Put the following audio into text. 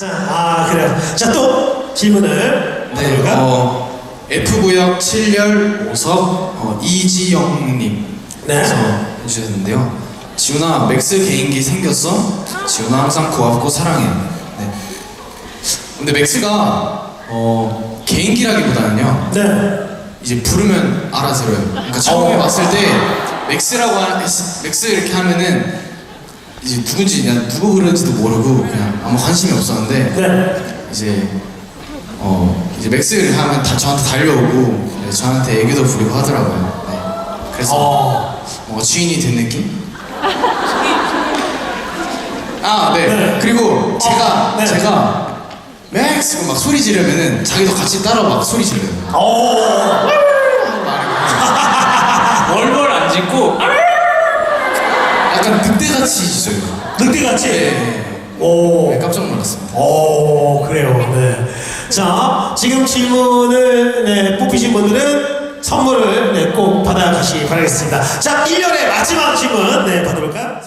자, 아, 그래요. 자, 또 질문을 네, 해볼까? 어, F구역 7열 5석 어, 이지영님 네. 해주셨는데요. 지훈아, 맥스 개인기 생겼어? 지훈아 항상 고맙고 사랑해. 네. 근데 맥스가 어, 개인기라기보다는요. 네. 이제 부르면 알아들어요. 그러니까 처음에 어. 왔을 때 맥스라고 하, 맥스 이렇게 하면은 이제 누군지 그냥 누구 부르는지도 모르고 그냥 아무 관심이 없었는데 네. 이제 어 이제 맥스를 하면 다 저한테 달려오고 네, 저한테 애교도 부리고 하더라고요. 네. 그래서 어. 뭔가 주인이 된 느낌? 아, 네. 네. 그리고 제가 어, 네. 제가 맥스 막 소리 지르면은 자기도 같이 따라 막 소리 지르요. 오. 월월 안 짓고 약간 늑대같이 짖어요. 늑대같이? 네. 오. 네, 깜짝 놀랐습니다. 오, 그래요. 네. 자, 지금 질문을 네, 뽑히신 분들은 선물을 네, 꼭 받아가시기 바라겠습니다. 자, 1년의 마지막 질문 네, 받아볼까요?